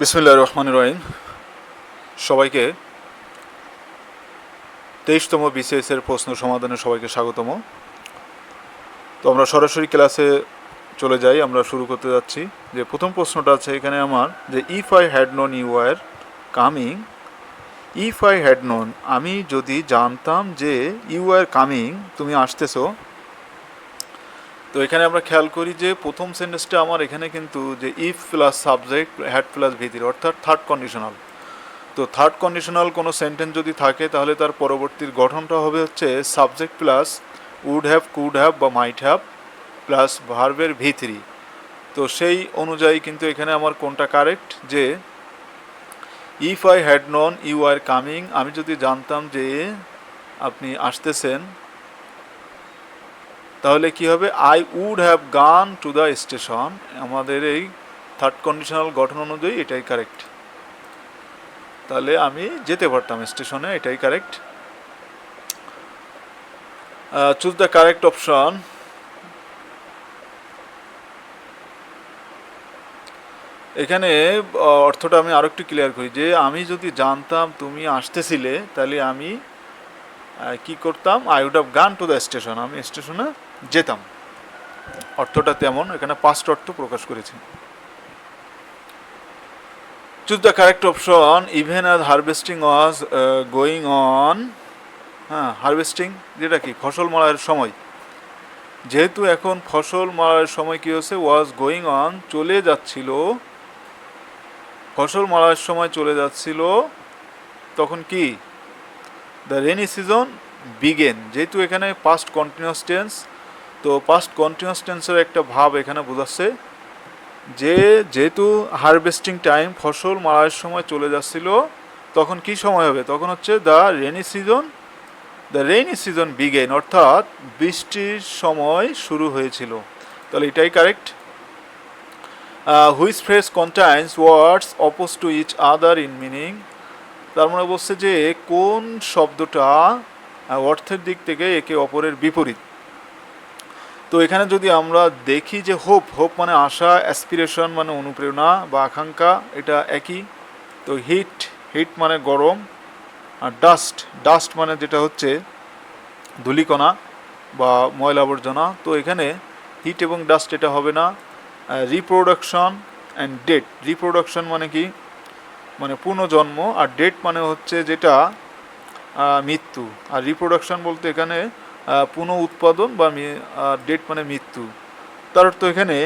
বিসমিল্লা রহমান রহিম। সবাইকে তেইশতম বিসিএস এর প্রশ্ন সমাধানে সবাইকে স্বাগতম। তো আমরা সরাসরি ক্লাসে চলে যাই, আমরা শুরু করতে যাচ্ছি। যে প্রথম প্রশ্নটা আছে এখানে আমার, যে if I had known you are coming if I had known আমি যদি জানতাম যে ইউ আর কামিং তুমি আসতেছো তো এখানে আমরা খেয়াল করি যে প্রথম সেন্টেন্সটা আমার এখানে কিন্তু যে if plus subject had plus ভিতির অর্থাৎ থার্ড কন্ডিশনাল তো থার্ড কন্ডিশনাল কোনো সেন্টেন্স যদি থাকে, তাহলে তার পরবর্তীর গঠনটা হবে হচ্ছে subject plus would have could have বা মাইট হ্যাভ প্লাস ভার্বের ভি থ্রি তো সেই অনুযায়ী কিন্তু এখানে আমার কোনটা কারেক্ট যে if I had known you are coming আমি যদি জানতাম যে আপনি আসতেছেন তাহলে কি হবে? I would have gone to the station আমাদের এই থার্ড কন্ডিশনাল গঠন অনুযায়ী এটাই কারেক্ট তাহলে আমি যেতে পারতাম স্টেশনে, এটাই correct choose the correct option এখানে অর্থটা আমি আরও একটু ক্লিয়ার করি, যে আমি যদি জানতাম তুমি আসতেছিলে, তাহলে আমি কি করতাম? I would have gone to the station আমি স্টেশনে যেতাম। অর্থটা তেমন, এখানে পাঁচটা অর্থ প্রকাশ করেছি। Choose the correct option even as harvesting was going on হ্যাঁ হারভেস্টিং যেটা কি? ফসল মারার সময়। যেহেতু এখন ফসল মারার সময় কি হচ্ছে ওয়াজ গোয়িং অন চলে যাচ্ছিল। ফসল মারার সময় চলে যাচ্ছিল। তখন কি? দ্য রেনি সিজন বিগেন যেহেতু এখানে পাস্ট কন্টিনিউস টেন্স তো পাস্ট কন্টিনিউয়াস টেন্সের একটা ভাব এখানে বোঝাচ্ছে যে যেহেতু হারভেস্টিং টাইম ফসল মারার সময় চলে যাচ্ছিল, তখন কি সময় হবে? তখন হচ্ছে the rainy season the rainy season began অর্থাৎ বৃষ্টির সময় শুরু হয়েছিল। তাহলে এটাই correct which phrase contains words oppose to each other in meaning তার মানে বলছে যে কোন শব্দটা অর্থের দিক থেকে একে অপরের বিপরীত। তো এখানে যদি আমরা দেখি যে হোপ হোপ মানে আশা অ্যাসপিরেশন মানে অনুপ্রেরণা বা আকাঙ্ক্ষা, এটা একই। তো হিট হিট মানে গরম আর ডাস্ট ডাস্ট মানে যেটা হচ্ছে ধুলিকণা বা ময়লা আবর্জনা। তো এখানে হিট এবং ডাস্ট এটা হবে না। রিপ্রোডাকশন অ্যান্ড ডেট রিপ্রোডাকশন মানে কি? মানে পুনর্জন্ম আর ডেট মানে হচ্ছে যেটা মৃত্যু। আর রিপ্রোডাকশন বলতে এখানে পুনঃ উৎপাদন বা ডেট মানে মৃত্যু। তার অর্থ এখানে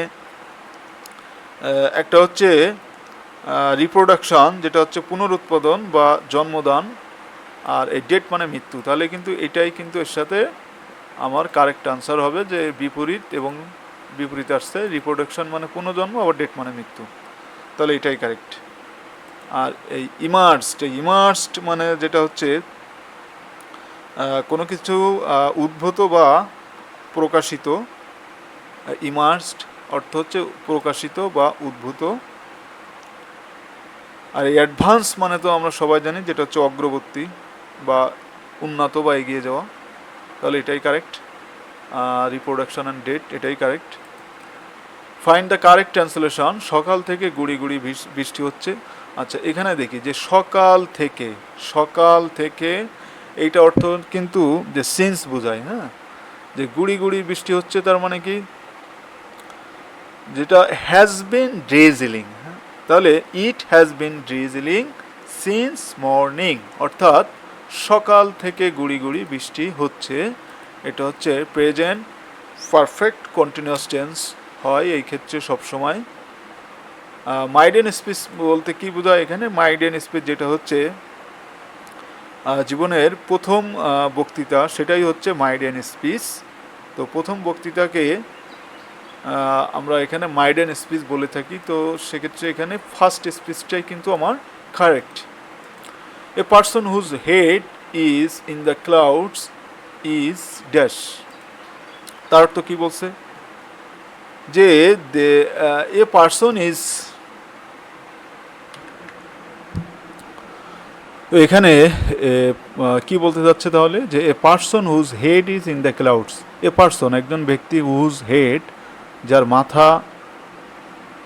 একটা হচ্ছে রিপ্রোডাকশন যেটা হচ্ছে পুনরুৎপাদন বা জন্মদান, আর এই ডেট মানে মৃত্যু। তাহলে কিন্তু এটাই কিন্তু এর সাথে আমার কারেক্ট আনসার হবে যে বিপরীত এবং বিপরীত আসছে। রিপ্রোডাকশন মানে পুনর্জন্ম, আবার ডেট মানে মৃত্যু। তাহলে এটাই কারেক্ট আর এই ইমার্সড ইমার্সড মানে যেটা হচ্ছে কোনো কিছু উদ্ভূত বা প্রকাশিত ইমার্সড অর্থ হচ্ছে প্রকাশিত বা উদ্ভূত। আর এই অ্যাডভান্স মানে তো আমরা সবাই জানি যেটা হচ্ছে অগ্রবর্তী বা উন্নত বা এগিয়ে যাওয়া। তাহলে এটাই কারেক্ট রিপ্রোডাকশন অ্যান্ড ডেট এটাই correct find the correct translation সকাল থেকে গুড়ি গুড়ি বৃষ্টি হচ্ছে। আচ্ছা এখানে দেখি যে সকাল থেকে সকাল থেকে এইটা অর্থ কিন্তু যে সেন্স বোঝায় হ্যাঁ? যে গুড়ি গুড়ি বৃষ্টি হচ্ছে, তার মানে কি? যেটা হ্যাজ বিন ড্রেজিলিং তাহলে it has been drizzling since morning অর্থাৎ সকাল থেকে গুড়ি গুড়ি বৃষ্টি হচ্ছে। এটা হচ্ছে প্রেজেন্ট পারফেক্ট কন্টিনিউয়াস টেন্স হয় এই ক্ষেত্রে সবসময়। মাইডেন স্পিচ বলতে কি বোঝায় এখানে? মাইডেন স্পিচ যেটা হচ্ছে জীবনের প্রথম বক্তৃতা সেটাই হচ্ছে মাইডেন স্পিচ। তো প্রথম বক্তৃতাকে আমরা এখানে মাইডেন স্পিচ বলে থাকি। তো সেক্ষেত্রে এখানে ফার্স্ট স্পিচটাই কিন্তু আমার correct a person whose head is in the clouds is dash তার অর্থ কী বলছে? যে এ পার্সন ইজ তো এখানে কি বলতে যাচ্ছে তাহলে? যে a person whose head is in the clouds a person একজন ব্যক্তি হুজ হেড যার মাথা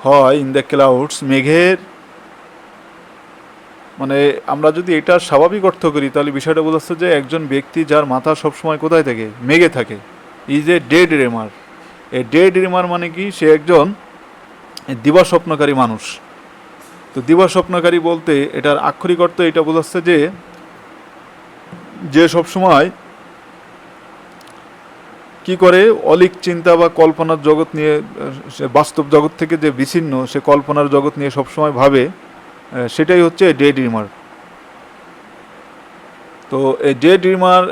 হয় ইন দ্য ক্লাউডস মেঘের মানে আমরা যদি এটা স্বাভাবিক অর্থ করি, তাহলে বিষয়টা বোঝাচ্ছে যে একজন ব্যক্তি যার মাথা সবসময় কোথায় থাকে? মেঘে থাকে। Is a day dreamer a day dreamer মানে কি? সে একজন দিবা স্বপ্নকারী মানুষ। তো দিবা স্বপ্নকারী বলতে এটার আক্ষরিক অর্থ এটা বোঝাচ্ছে যে যে সবসময় কি করে অলিক চিন্তা বা কল্পনার জগৎ নিয়ে, সে বাস্তব জগৎ থেকে যে বিচ্ছিন্ন, সে কল্পনার জগৎ নিয়ে সবসময় ভাবে সেটাই হচ্ছে ডে ড্রিমার তো এই ডে ড্রিমার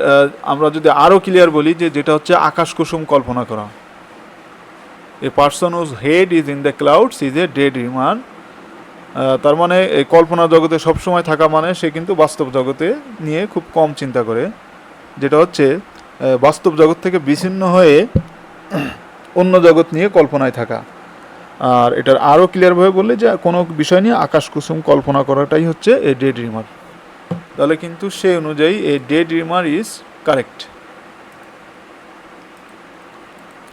আমরা যদি আরও ক্লিয়ার বলি যে যেটা হচ্ছে আকাশ কুসুম কল্পনা করা। A person whose head is in the clouds is a day dreamer তার মানে এই কল্পনা জগতে সবসময় থাকা মানে সে কিন্তু বাস্তব জগতে নিয়ে খুব কম চিন্তা করে, যেটা হচ্ছে বাস্তব জগৎ থেকে বিচ্ছিন্ন হয়ে অন্য জগৎ নিয়ে কল্পনায় থাকা। আর এটার আরও ক্লিয়ারভাবে বললে যে কোনো বিষয় নিয়ে আকাশ কুসুম কল্পনা করাটাই হচ্ছে এ ডে ড্রিমার তাহলে কিন্তু সে অনুযায়ী a day dreamer is correct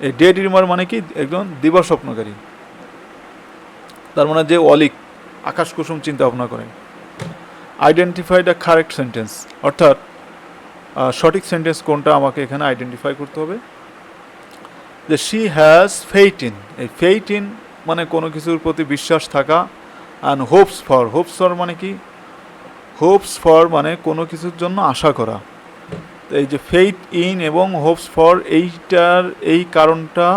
এই ডে ড্রিমার মানে কি? একজন দিবা স্বপ্নকারী তার মানে যে অলিক আকাশ কুসুম চিন্তা ভাবনা করেন। আইডেন্টিফাই দ্য কারেক্ট সেন্টেন্স অর্থাৎ সঠিক সেন্টেন্স কোনটা আমাকে এখানে আইডেন্টিফাই করতে হবে? যে শি হ্যাজ ফেইট ইন এই ফেইট ইন মানে কোনো কিছুর প্রতি বিশ্বাস থাকা and hopes for hopes for মানে কি? হোপস ফর মানে কোনো কিছুর জন্য আশা করা। এই যে ফেইথ ইন এবং হোপস ফর এইটার, এই কারণটা,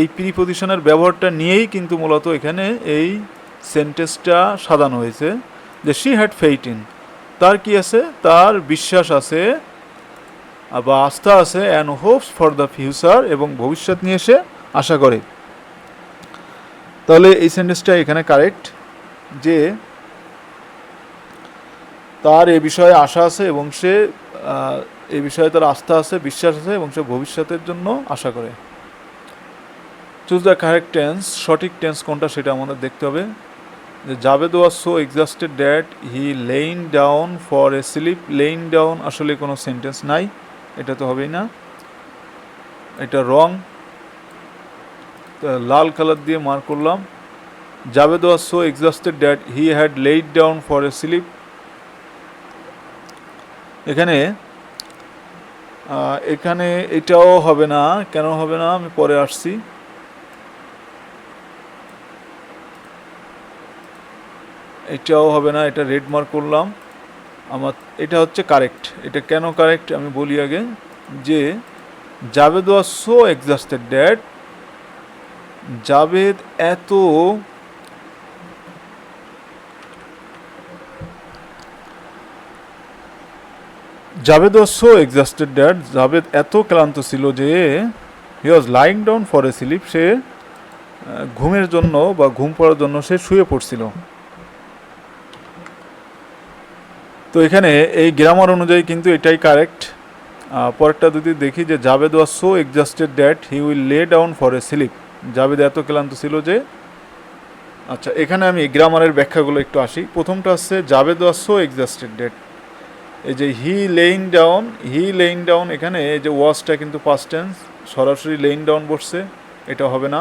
এই প্রিপোজিশনের ব্যবহারটা নিয়েই কিন্তু মূলত এখানে এই সেন্টেন্সটা সাজানো হয়েছে যে শি হ্যাড ফেইট ইন তার কি আছে? তার বিশ্বাস আছে বা আস্থা আছে and hopes for the future এবং ভবিষ্যৎ নিয়ে সে আশা করে। তাহলে এই সেন্টেন্সটা এখানে কারেক্ট যে তার এ বিষয়ে আশা আছে এবং সে এ বিষয়ে তার আস্থা আছে, বিশ্বাস আছে এবং সে ভবিষ্যতের জন্য আশা করে। চুজ দ্য কারেক্ট টেন্স সঠিক টেন্স কোনটা সেটা আমাদের দেখতে হবে। Javed was so exhausted that he lain down for a sleep. Lain down আসলে কোনো সেন্টেন্স নাই, এটা তো হবেই না। এটা রং। লাল কালার দিয়ে মার্ক করলাম। Javed was so exhausted that he had laid down for a sleep. এখানে এখানে এটাও হবে না, কেন হবে না আমি পরে আসছি। এটাও হবে না, এটা রেড মার্ক করলাম। আমার, এটা হচ্ছে কারেক্ট এটা কেন কারেক্ট আমি বলি আগে, যে Javed was so exhausted that Javed এত Javed was so exhausted that Javed এত ক্লান্ত ছিল যে he was lying down for a sleep সে ঘুমের জন্য বা ঘুম পড়ার জন্য সে শুয়ে পড়ছিল। তো এখানে এই গ্রামার অনুযায়ী কিন্তু এটাই কারেক্ট পরেরটা যদি দেখি যে Javed was so exhausted that he will lay down for a sleep Javed এত ক্লান্ত ছিল যে আচ্ছা এখানে আমি গ্রামারের ব্যাখ্যাগুলো একটু আসি। প্রথমটা হচ্ছে Javed was so exhausted that এই যে he lain down he lain down এখানে এই যে ওয়াজটা কিন্তু পাস্ট টেন্স সরাসরি লেইন ডাউন বসছে, এটা হবে না।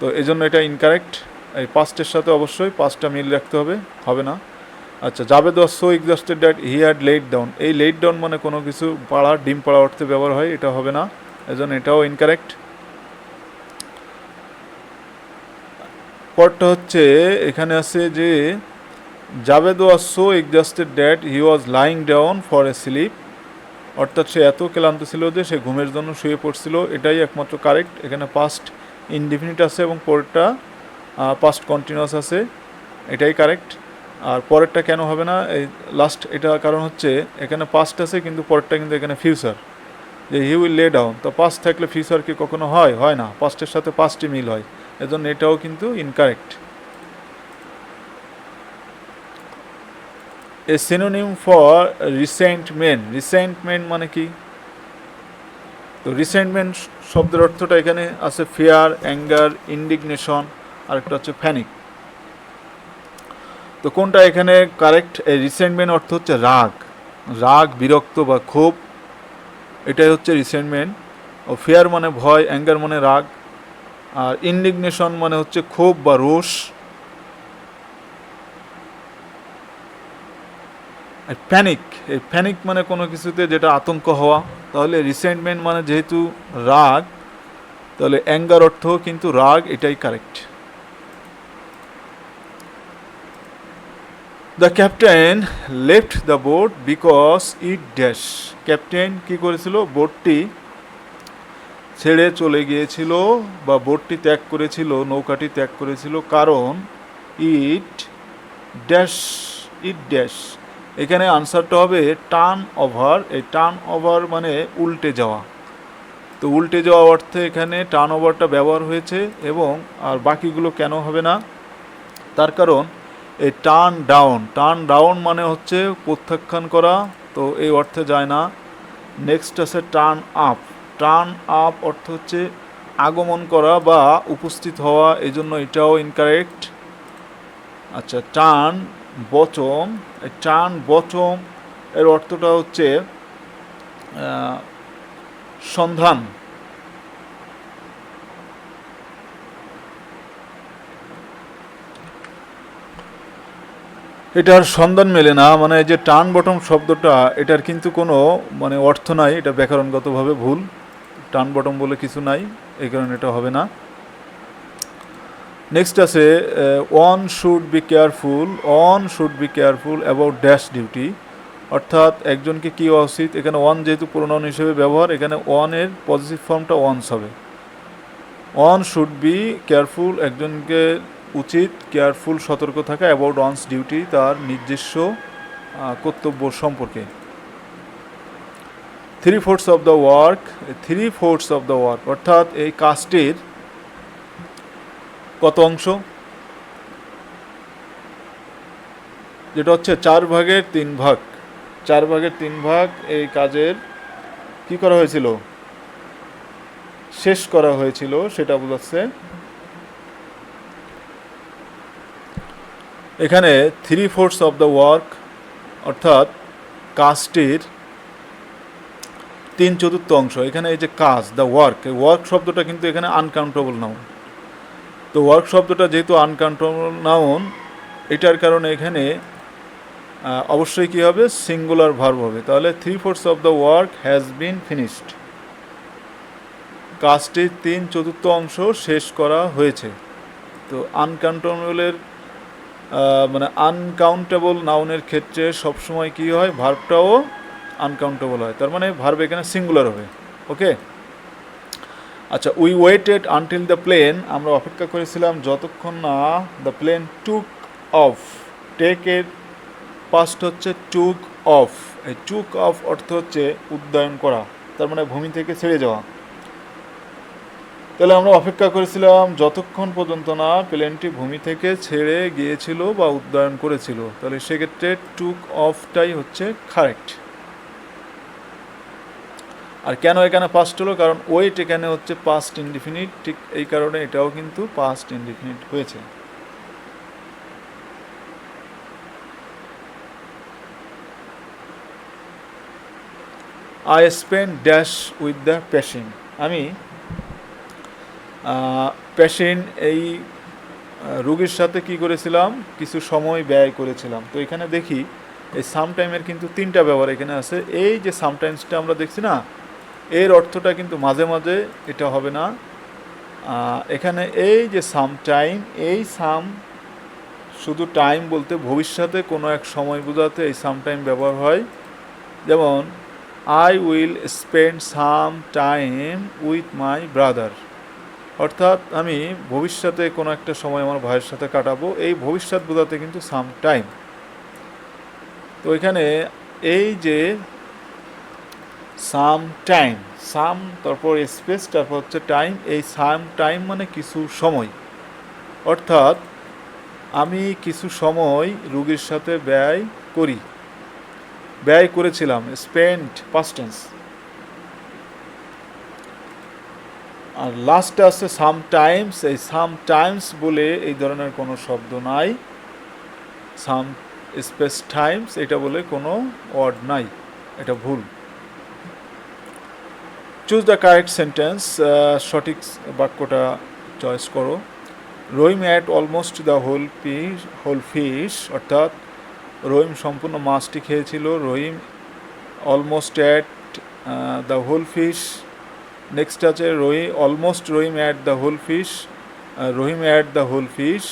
তো এই জন্য এটা ইনকারেক্ট এই পাস্টের সাথে অবশ্যই পাঁচটা মিল রাখতে হবে হবে না। আচ্ছা Javed was so exhausted that he had let down এই লেট ডাউন মানে কোনো কিছু পাড়া, ডিম পাড়া অর্থে ব্যবহার হয়, এটা হবে না। এজন্য এটাও ইনকারেক্ট পরটা হচ্ছে, এখানে আছে যে, Javed was so exhausted that he was lying down for a sleep অর্থাৎ সে এত ক্লান্ত ছিল যে সে ঘুমের জন্য শুয়ে পড়ছিল। এটাই একমাত্র কারেক্ট এখানে পাস্ট ইনডিফিনিট আছে এবং পরটা পাস্ট কন্টিনিউয়াস আছে। এটাই কারেক্ট আর পরেরটা কেন হবে না? এই লাস্ট এটা কারণ হচ্ছে, এখানে পাস্ট আছে কিন্তু পরেরটা কিন্তু এখানে ফিউচার যে হি উইল লে ডাউন তো পাস্ট থাকলে ফিউচার কি কখনো হয়? হয় না। পাস্টের সাথে পাস্টই মিল হয়। এজন্য এটাও কিন্তু incorrect a synonym for resentment resentment মানে কি? তো রিসেন্টমেন্ট শব্দের অর্থটা এখানে আছে ফেয়ার অ্যাঙ্গার ইন্ডিগনেশন আর একটা হচ্ছে ফ্যানিক তো কোনটা এখানে কারেক্ট রিসেন্টমেন্ট অর্থ হচ্ছে রাগ। রাগ, বিরক্ত বা ক্ষোভ, এটাই হচ্ছে রিসেন্টমেন্ট ও ফেয়ার মানে ভয় অ্যাঙ্গার মানে রাগ। আর ইন্ডিগনেশন মানে হচ্ছে ক্ষোভ বা রোষ। আর প্যানিক এই প্যানিক মানে কোনো কিছুতে যেটা আতঙ্ক হওয়া। তাহলে রিসেন্টমেন্ট মানে যেহেতু রাগ, তাহলে অ্যাঙ্গার অর্থ কিন্তু রাগ, এটাই correct the captain left the boat because it dash captain কি করেছিল? বোটটি ছেড়ে চলে গিয়েছিল বা বোটটি ত্যাগ করেছিল, নৌকাটি ত্যাগ করেছিল কারণ ইট ড্যাশ ইট ড্যাশ এখানে আনসারটা হবে টার্ন ওভার এই টার্ন ওভার মানে উল্টে যাওয়া। তো উল্টে যাওয়া অর্থে এখানে টার্ন ওভারটা ব্যবহার হয়েছে এবং আর বাকিগুলো কেন হবে না? তার কারণ এই টার্ন ডাউন টার্ন ডাউন মানে হচ্ছে প্রত্যাখ্যান করা, তো এই অর্থে যায় না। নেক্সট আছে টার্ন আপ টার্ন আপ অর্থ হচ্ছে আগমন করা বা উপস্থিত হওয়া এই জন্য এটাও ইনকারেক্ট আচ্ছা টার্ন বচম এই টার্ন বচম এর অর্থটা হচ্ছে সন্ধান। এটার সন্ধান মেলে না মানে যে টার্ন বটম শব্দটা, এটার কিন্তু কোনো মানে অর্থ নাই, এটা ব্যাকরণগতভাবে ভুল। টার্ন বটম বলে কিছু নাই, এই কারণে এটা হবে না। নেক্সট আছে one should be careful on should be careful about dash duty অর্থাৎ একজনকে কী হওয়া উচিত এখানে ওয়ান যেহেতু প্রোনাউন হিসেবে ব্যবহার, এখানে ওয়ানের পজিটিভ ফর্মটা ওয়ান্স হবে। ওয়ান শুড বি কেয়ারফুল একজনকে উচিত, কেয়ারফুল, সতর্ক থাকা, অ্যাবাউট ওয়ান্স ডিউটি, তার নিজস্ব কর্তব্য সম্পর্কে। Three fourths of the work three fourths of the work অর্থাৎ এই কাজটির কত অংশ? যেটা হচ্ছে চার ভাগের তিন ভাগ। চার ভাগের তিন ভাগ এই কাজের কি করা হয়েছিল? শেষ করা হয়েছিল, সেটা বোঝাচ্ছে এখানে three fourths of the work অর্থাৎ কাজটির তিন চতুর্থ অংশ, এখানে এই যে কাজ দ্য ওয়ার্ক এই ওয়ার্ক শব্দটা কিন্তু এখানে আনকাউন্টেবল নাউন তো ওয়ার্ক শব্দটা যেহেতু আনকাউন্টেবল নাউন এটার কারণে এখানে অবশ্যই কী হবে? সিঙ্গুলার ভার্ব হবে। তাহলে three fourths of the work has been finished কাজটির তিন চতুর্থ অংশ শেষ করা হয়েছে। তো আনকাউন্টেবলের মানে আনকাউন্টেবল নাউনের ক্ষেত্রে সবসময় কী হয়? ভার্বটাও আনকাউন্টেবল হয়। তার মানে ভার্ব এখানে সিঙ্গুলার হবে। ওকে আচ্ছা we waited until the plane আমরা অপেক্ষা করেছিলাম যতক্ষণ না the plane took off take এর পাস্ট হচ্ছে টুক অফ এই টুক অফ অর্থ হচ্ছে উদ্যয়ন করা। তার মানে ভূমি থেকে ছেড়ে যাওয়া। তাহলে আমরা অপেক্ষা করেছিলাম যতক্ষণ পর্যন্ত না প্লেনটি ভূমি থেকে ছেড়ে গিয়েছিল বা উদ্যয়ন করেছিল। তাহলে সেক্ষেত্রে টুক অফটাই হচ্ছে কারেক্ট আর কেন এখানে পাস্ট হলো? কারণ ওয়েট এখানে হচ্ছে পাস্ট ইনডিফিনিট ঠিক এই কারণে এটাও কিন্তু পাস্ট ইনডিফিনিট হয়েছে। I spend dash with the patient আমি পেশেন্ট এই রোগীর সাথে কি করেছিলাম? কিছু সময় ব্যয় করেছিলাম। তো এখানে দেখি, এই সামটাইমের কিন্তু তিনটা ব্যবহার এখানে আছে। এই যে সামটাইমসটা আমরা দেখছি না, এর অর্থটা কিন্তু মাঝে মাঝে এটা হবে না। এখানে এই যে সাম টাইম এই সাম শুধু টাইম বলতে ভবিষ্যতে কোনো এক সময় বোঝাতে এই সাম টাইম ব্যবহার হয়। যেমন I will spend some time with my brother অর্থাৎ আমি ভবিষ্যতে কোনো একটা সময় আমার ভাইয়ের সাথে কাটাবো। এই ভবিষ্যৎ বোঝাতে কিন্তু সাম টাইম তো এখানে এই যে সাম টাইম সাম তারপর স্পেস তারপর হচ্ছে টাইম এই সাম টাইম মানে কিছু সময়। অর্থাৎ আমি কিছু সময় রুগীর সাথে ব্যয় করি। ব্যয় করেছিলাম স্পেন্ড পাস্টেন্স আর লাস্টে আছে সাম টাইমস এই সাম টাইমস বলে এই ধরনের কোনো শব্দ নাই। সাম স্পেস টাইমস এটা বলে কোনো ওয়ার্ড নাই। এটা ভুল। চুজ দ্য কারেক্ট সেন্টেন্স সঠিক বাক্যটা চয়েস করো। Rowing ate almost the whole fish whole fish অর্থাৎ রহিম সম্পূর্ণ মাছটি খেয়েছিল। Rahim almost ate the whole fish next আছে Rahim almost Rahim ate the whole fish Rahim ate the whole fish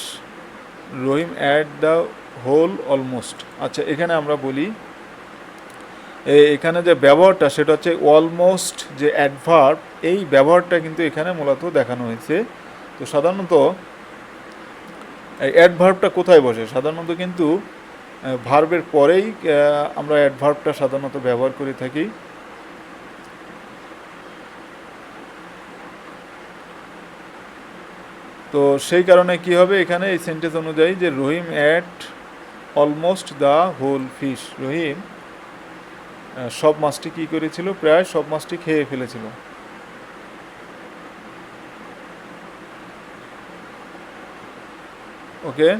Rahim ate the whole almost আচ্ছা এখানে আমরা বলি এখানে যে ব্যবহারটা, সেটা হচ্ছে অলমোস্ট যে অ্যাডভার্ব এই ব্যবহারটা কিন্তু এখানে মূলত দেখানো হয়েছে। তো সাধারণত অ্যাডভার্বটা কোথায় বসে? সাধারণত কিন্তু ভার্বের পরেই আমরা অ্যাডভার্বটা সাধারণত ব্যবহার করে থাকি। তো সেই কারণে কি হবে? এখানে এই সেন্টেন্স অনুযায়ী যে Rahim ate almost the whole fish Rahim সব মাছটি কি করেছিল? প্রায় সব মাছটি খেয়ে ফেলেছিল। ওকে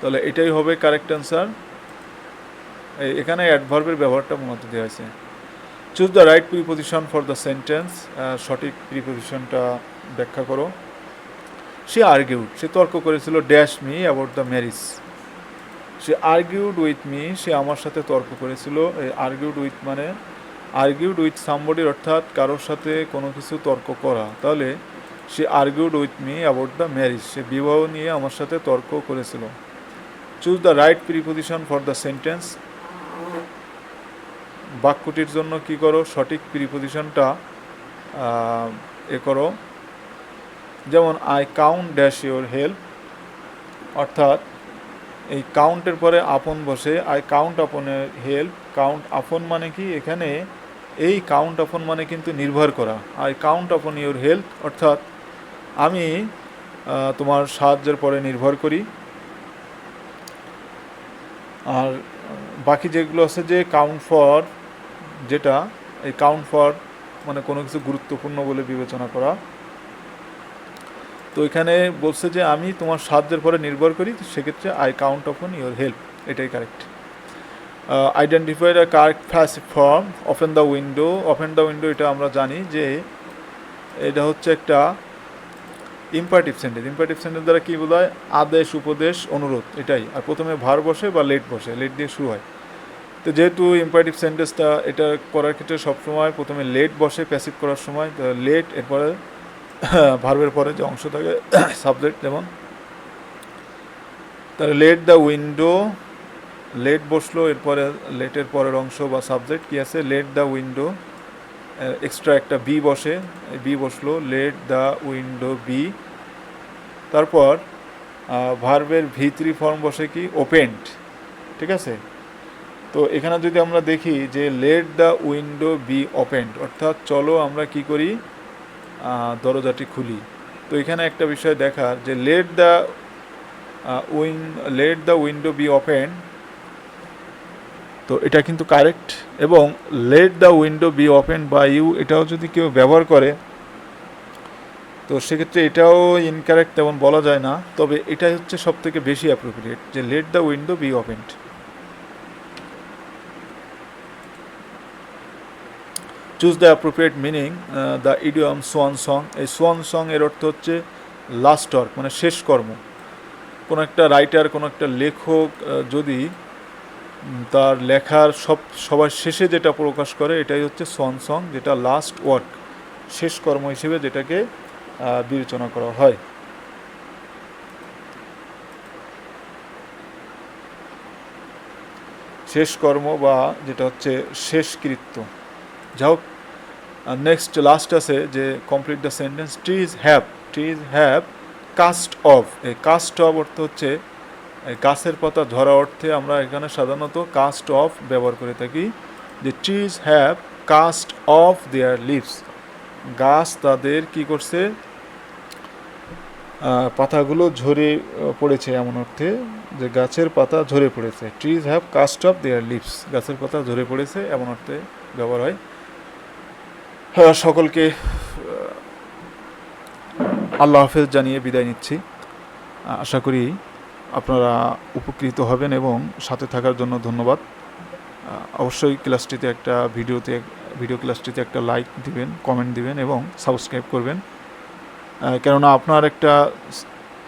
তাহলে এটাই হবে কারেক্ট অ্যান্সার এখানে অ্যাডভার্বের ব্যবহারটা মূলত দেওয়া আছে choose the right preposition for the sentence সঠিক প্রিপোজিশনটা ব্যাখ্যা করো। সে আর্গিউড সে তর্ক করেছিল dash me about the marriage say argued with me সে আমার সাথে তর্ক করেছিল আর্গিউড উইথ মানে আর্গিউড উইথ সামবডির অর্থাৎ কারোর সাথে কোনো কিছু তর্ক করা। তাহলে সে argued with me about the marriage সে বিবাহ নিয়ে আমার সাথে তর্ক করেছিল। Choose the right preposition for the sentence বাক্যটির জন্য কি করো? সঠিক প্রিপোজিশনটা এ করো। যেমন I count dash your help অর্থাৎ এই কাউন্টের পরে আপন বসে আই কাউন্ট আপনের হেল্প কাউন্ট আপন মানে কি? এখানে এই কাউন্ট আপন মানে কিন্তু নির্ভর করা। I count upon your help অর্থাৎ আমি তোমার সাহায্যের পরে নির্ভর করি। আর বাকি যেগুলো আছে যে কাউন্ট ফর যেটা এই কাউন্ট ফর মানে কোনো কিছু গুরুত্বপূর্ণ বলে বিবেচনা করা। তো এখানে বলছে যে আমি তোমার সাহায্যের পরে নির্ভর করি, তো সেক্ষেত্রে I count upon your help এটাই correct identify the correct passive form open the window open the window এটা আমরা জানি যে এটা হচ্ছে একটা ইম্পারেটিভ সেন্টেন্স ইম্পারেটিভ সেন্টেন্স দ্বারা কী বোঝায়? আদেশ, উপদেশ, অনুরোধ, এটাই। আর প্রথমে ভার বসে বা লেট বসে। লেট দিয়ে শুরু হয়। তো যেহেতু ইম্পারেটিভ সেন্টেন্সটা এটা করার ক্ষেত্রে সবসময় প্রথমে লেট বসে প্যাসিভ করার সময়। লেট এরপরে ভার্বের পরে যে অংশ থাকে সাবজেক্ট যেমন, তাহলে লেট দ্য উইন্ডো লেট বসল, এরপরে লেটের পরের অংশ বা সাবজেক্ট কী আছে? লেট দ্য উইন্ডো এক্সট্রা একটা বি বসে বি বসল লেট দ্য উইন্ডো বি তারপর ভার্বের ভিতরি ফর্ম বসে কি? ওপেন্ড ঠিক আছে? তো এখানে যদি আমরা দেখি যে let the window be opened অর্থাৎ চলো আমরা কি করি? দরজাটি খুলি। তো এখানে একটা বিষয় দেখার যে let the win let the window be open তো এটা কিন্তু কারেক্ট এবং let the window be open by you এটাও যদি কেউ ব্যবহার করে, তো সেক্ষেত্রে এটাও ইনকারেক্ট তেমন বলা যায় না, তবে এটাই হচ্ছে সব থেকে বেশি অ্যাপ্রোপ্রিয়েট যে let the window be opened choose the appropriate meaning the idiom swan song এই সোয়ান সং এর অর্থ হচ্ছে লাস্ট ওয়ার্ক মানে শেষ কর্ম। কোনো একটা রাইটার কোনো একটা লেখক যদি তার লেখার সব, সবার শেষে যেটা প্রকাশ করে, এটাই হচ্ছে সোয়ান সং যেটা লাস্ট ওয়ার্ক শেষ কর্ম হিসেবে যেটাকে বিবেচনা করা হয়। শেষ কর্ম বা যেটা হচ্ছে শেষকৃত্য। যা হোক নেক্সট লাস্ট আছে যে complete the sentence trees have trees have cast off এই কাস্ট অফ অর্থ হচ্ছে গাছের পাতা ঝরা অর্থে আমরা এখানে সাধারণত কাস্ট অফ ব্যবহার করে থাকি। যে trees have cast off their leaves গাছ তাদের কি করছে? পাতাগুলো ঝরে পড়েছে এমন অর্থে যে গাছের পাতা ঝরে পড়েছে। Trees have cast off their leaves গাছের পাতা ঝরে পড়েছে এমন অর্থে ব্যবহার হ্যাঁ, সকলকে আল্লাহ হাফেজ জানিয়ে বিদায় নিচ্ছি। আশা করি আপনারা উপকৃত হবেন এবং সাথে থাকার জন্য ধন্যবাদ। অবশ্যই ক্লাসটিতে একটা ভিডিওতে, ভিডিও ক্লাসটিতে একটা লাইক দিবেন, কমেন্ট দিবেন এবং সাবস্ক্রাইব করবেন। কেননা আপনার একটা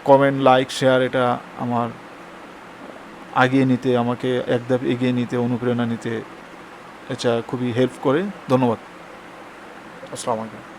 কমেন্ট, লাইক, শেয়ার এটা আমার আগিয়ে নিতে, আমাকে এক ধাপ এগিয়ে নিতে, অনুপ্রেরণা নিতে এটা খুবই হেল্প করে। ধন্যবাদ। আসসালামু আলাইকুম।